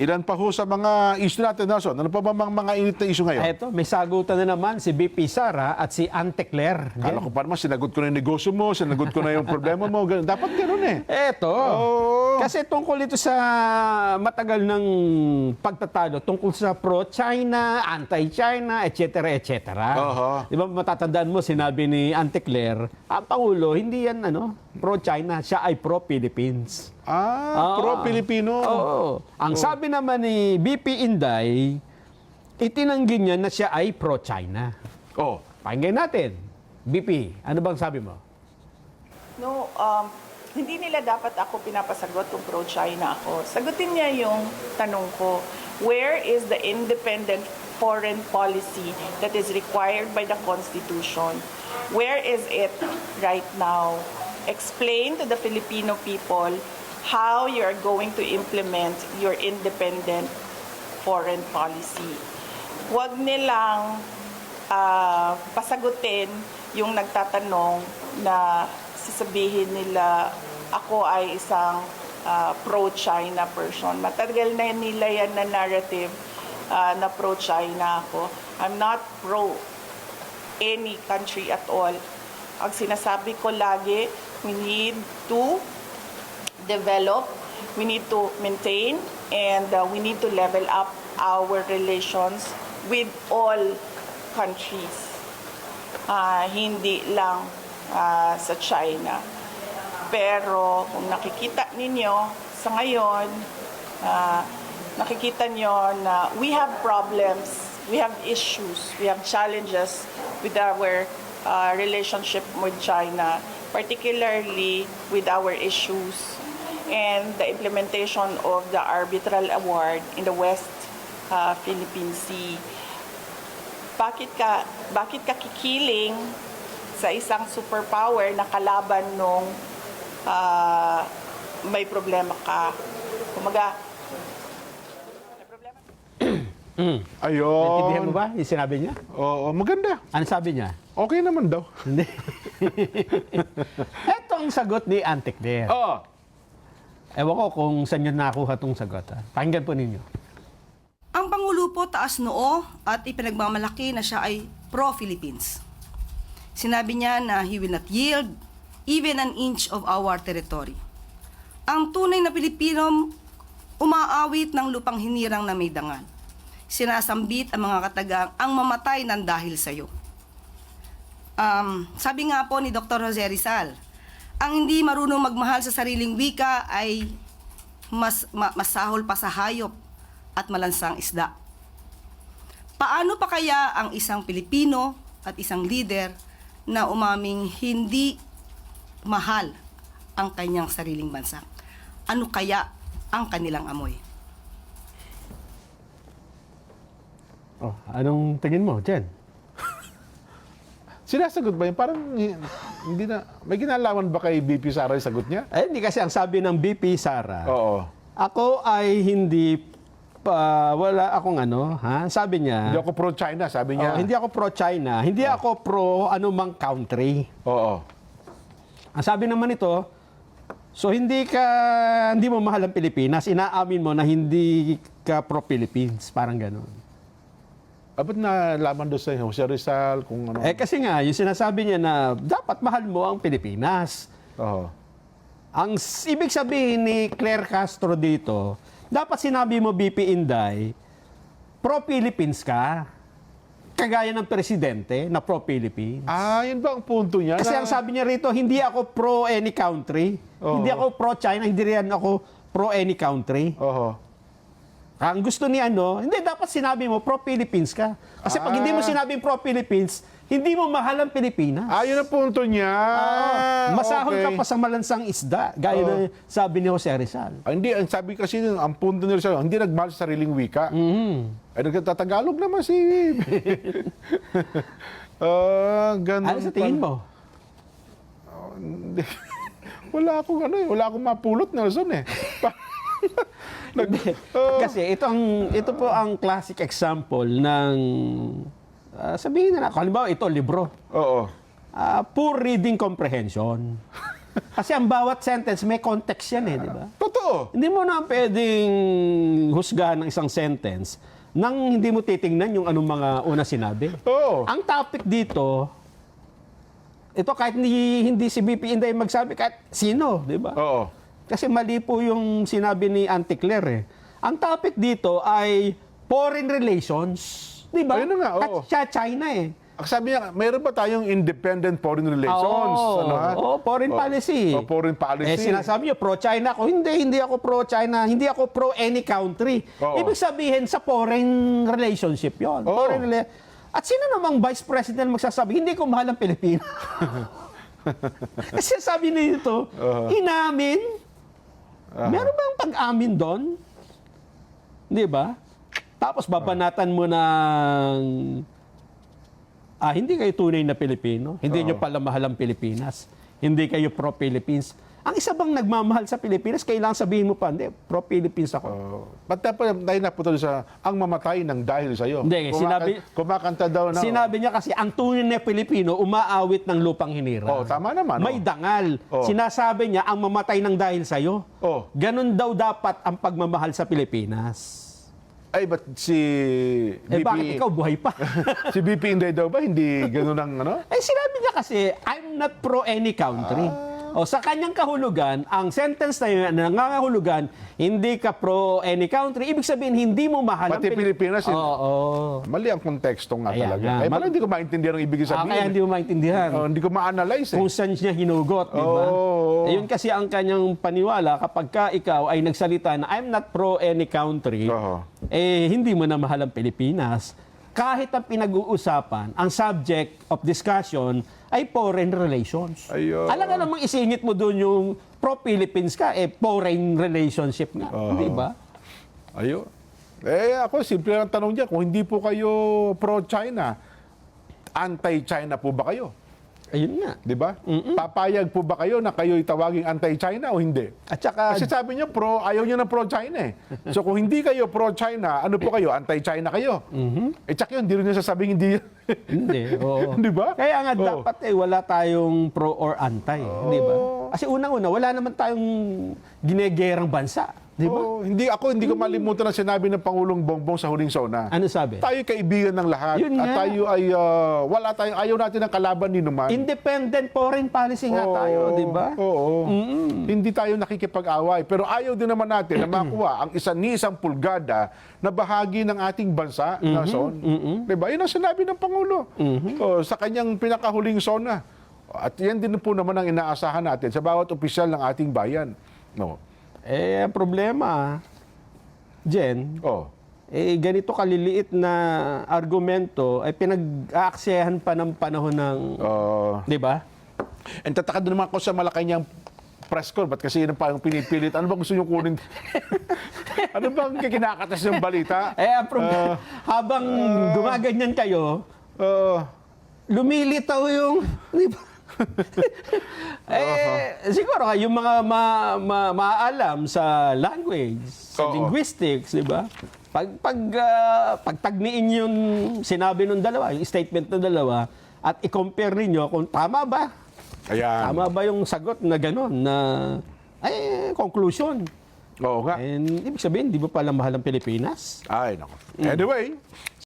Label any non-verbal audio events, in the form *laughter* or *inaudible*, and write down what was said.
Ilan pa ho sa mga issue natin, Nelson? Ano pa ba mga, mga init na issue ngayon? Eto, may sagutan na naman si BP Sara at si Ante Claire. Kala ko pa naman, sinagot ko na yung negosyo mo, sinagot ko na yung problema mo. Ganun. Dapat ganun eh. Eto. Oo. Kasi tungkol ito sa matagal ng pagtatalo, tungkol sa pro-China, anti-China, etc. etc. Oho. Di ba matatandaan mo, sinabi ni Ante Claire, ang Pangulo, hindi yan ano, pro-China, siya ay pro-Philippines. Ah, Oo. pro-Pilipino. Oo. Ang sabi naman ni BP Inday, itinanggi niya na siya ay pro-China. Oh. Pakinggan natin. BP, ano bang sabi mo? No, um, hindi nila dapat ako pinapasagot kung pro-China ako. Sagutin niya yung tanong ko, where is the independent foreign policy that is required by the Constitution? Where is it right now? Explain to the Filipino people how you are going to implement your independent foreign policy. Huwag nilang ah, pasagutin yung nagtatanong na sasabihin nila ako ay isang ah, pro-China person. Matagal na nila yan na narrative ah, na pro-China ako. I'm not pro any country at all. Ang sinasabi ko lagi, we need to develop, we need to maintain, and uh, we need to level up our relations with all countries. Ah, hindi lang ah, sa China. Pero kung nakikita ninyo sa ngayon, ah, nakikita nyo na we have problems, we have issues, we have challenges with our uh, relationship with China, particularly with our issues and the implementation of the arbitral award in the West uh, Philippine Sea. Bakit ka bakit ka kikiling sa isang superpower na kalaban nung ah, may problema ka? Kumaga, may problema *clears throat* Ayun. Naintindihan mo ba yung sinabi niya? Oo, maganda. Ano sabi niya? Okay naman daw. Hindi. *laughs* *laughs* Ito ang sagot ni Ante Claire. Oh. Ewan ko kung saan niya nakuha itong sagot. Ha? Pakinggan po ninyo. Ang Pangulo po taas noo at ipinagmamalaki na siya ay pro-Philippines. Sinabi niya na he will not yield even an inch of our territory. Ang tunay na Pilipino umaawit ng lupang hinirang na may dangal. Sinasambit ang mga katagang ang mamatay ng dahil sa iyo. Um, sabi nga po ni Dr. Jose Rizal, ang hindi marunong magmahal sa sariling wika ay mas ma- masahol pa sa hayop at malansang isda. Paano pa kaya ang isang Pilipino at isang leader na umaming hindi mahal ang kanyang sariling bansa? Ano kaya ang kanilang amoy? Oh, anong tingin mo, Jen? Sinasagot ba yun? Parang hindi na... May kinalaman ba kay BP Sara yung sagot niya? Eh, hindi kasi ang sabi ng BP Sara, Oo. ako ay hindi pa, wala akong ano, ha? Sabi niya, Hindi ako pro-China, sabi niya. oh, hindi ako pro-China, hindi ako pro anumang country. Oo. Ang sabi naman ito, so hindi ka, hindi mo mahal ang Pilipinas, inaamin mo na hindi ka pro-Philippines, parang gano'n. Abot na laman doon sa Jose Rizal, kung ano. Eh kasi nga, yung sinasabi niya na dapat mahal mo ang Pilipinas. Oo. Ang s- ibig sabihin ni Claire Castro dito, dapat sinabi mo BP Inday, pro-Philippines ka. Kagaya ng presidente na pro-Philippines. Ah, yun ba ang punto niya? Kasi na- ang sabi niya rito, hindi ako pro any country. Oo. Hindi ako pro China, hindi rin ako pro any country. Oo. Ang gusto ni ano, hindi dapat sinabi mo pro Philippines ka. Kasi pag hindi mo Ah. sinabing pro Philippines, hindi mo mahal ang Pilipinas. Ah, yun ang punto niya. Oo. Masahol ka okay. pa sa malansang isda, gaya Oo. na sabi ni Jose Rizal. Ah, hindi, ang sabi kasi, nun, ang punto nila sa hindi nagmahal sa sariling wika. Mhm. Ay, nagtatagalog naman si... *laughs* Ah, ganun. Ano sa tingin mo? Hindi. *laughs* wala akong ano eh. Wala akong mapulot, Nelson eh. *laughs* Nag, Oh. Kasi ito ang ito po ang classic example ng ah, sabihin na, halimbawa ito libro. Oo. Ah, poor reading comprehension. Kasi ang bawat sentence may context yan eh, di ba? Totoo. Hindi mo na pwedeng husgahan ng isang sentence nang hindi mo titingnan yung anong mga una sinabi. Oo. Ang topic dito, ito kahit hindi, hindi si BP Inday magsabi, kahit sino, di ba? Oo. Kasi mali po yung sinabi ni Auntie Claire eh. Ang topic dito ay foreign relations. Di ba? Ayun nga, oo. At siya China eh. Sabi niya, mayroon ba tayong independent foreign relations? Oo, ano, ha? oo, foreign Oo. policy. Oo, foreign policy. Eh, sinasabi niyo, pro-China ako. Hindi, hindi ako pro-China. Hindi ako pro-any country. Oo. Ibig sabihin, sa foreign relationship yon. Oo. Foreign rela- At sino namang vice president magsasabi, hindi ko mahal ang Pilipinas. *laughs* Kasi sabi nito, inamin. Meron bang pag-amin doon? Di ba? Tapos babanatan mo ng ah, hindi kayo tunay na Pilipino. Hindi nyo pala mahal ang Pilipinas. Hindi kayo pro-Philippines. Ang isa bang nagmamahal sa Pilipinas, kailangan sabihin mo pa, hindi, pro-Philippines ako. Oh. Ba't pa tayo napunta sa ang mamatay ng dahil sa iyo? Hindi, sinabi- kumakanta daw na Sinabi niya kasi, ang tunay na Pilipino, umaawit ng lupang hinirang. Oh, tama naman. May oh. dangal. Oh. Sinasabi niya, ang mamatay ng dahil sa'yo. Oh. Ganon daw dapat ang pagmamahal sa Pilipinas. Ay, ba't si Eh BP... bakit ikaw buhay pa? *laughs* si BP Inday daw ba? Hindi ganun ang ano? Eh sinabi niya kasi, I'm not pro any country. Ah. O sa kanyang kahulugan, ang sentence na yun, na nangangahulugan, hindi ka pro any country, ibig sabihin hindi mo mahal ang Pati Pilip- Pilipinas, Oo. eh. oo. Mali ang konteksto nga Ayan talaga. nga. Eh, Mal- parang hindi ko maintindihan ang ibig Ah, sabihin. kaya hindi mo maintindihan. Oh, hindi ko ma-analyze eh. kung saan niya hinugot, di ba? Oo. Eh, yun kasi ang kanyang paniwala kapag ka ikaw ay nagsalita na I'm not pro any country, Oo. eh hindi mo na mahal ang Pilipinas. Kahit ang pinag-uusapan, ang subject of discussion ay foreign relations. Ayun. Alam nga namang isingit mo doon yung pro-Philippines ka, eh foreign relationship nga, di ba? Ayun. Eh ako, simple lang ang tanong dyan. Kung hindi po kayo pro-China, anti-China po ba kayo? Ayun nga. Di ba? Papayag po ba kayo na kayo itawaging anti-China o hindi? At saka, Kasi sabi niyo, pro, ayaw niyo ng pro-China eh. So kung hindi kayo pro-China, ano po kayo? Anti-China kayo. Eh tsak yun, hindi rin niya sasabing hindi. Hindi, oo. Di ba? Kaya nga Oo. dapat eh wala tayong pro or anti, di ba? Kasi unang-una wala naman tayong ginegerang bansa, di ba? Oo, hindi ako hindi ko malimutan ang sinabi ng Pangulong Bongbong sa huling sona. Ano sabi? Tayo kaibigan ng lahat Yun at nga. tayo ay ah, wala tayong ayaw natin ng kalaban ni naman. Independent foreign policy nga tayo, di ba? Oo. Hindi tayo nakikipag-away. Pero ayaw din naman natin na makuha *clears throat* ang isa ni isang pulgada na bahagi ng ating bansa na zone. Di ba? Yun ang sinabi ng Pangulo Oh, sa kanyang pinakahuling zona. At yan din po naman ang inaasahan natin sa bawat opisyal ng ating bayan. No. Eh, problema, Jen, Oh. eh, ganito kaliliit na argumento ay pinag-aaksehan pa ng panahon ng, Uh, di ba? and tataka din naman ako sa Malacanang press call. Ba't kasi yun ang parang pinipilit? Ano ba gusto nyo kunin? *laughs* ano bang kinakatas ng balita? Eh, ang problema, habang gumaganyan kayo, Uh, lumilitaw yung, di ba? *laughs* eh, siguro yung mga ma, ma, maalam sa language, sa Oo. linguistics, di ba? Pag, pag, ah, pagtagniin yung sinabi ng dalawa, yung statement ng dalawa, at i-compare ninyo kung tama ba? ayan. Tama ba yung sagot na gano'n, na, ay, conclusion. Oo nga. And ibig sabihin, di ba pala mahal ang Pilipinas? Ay, nako. Anyway,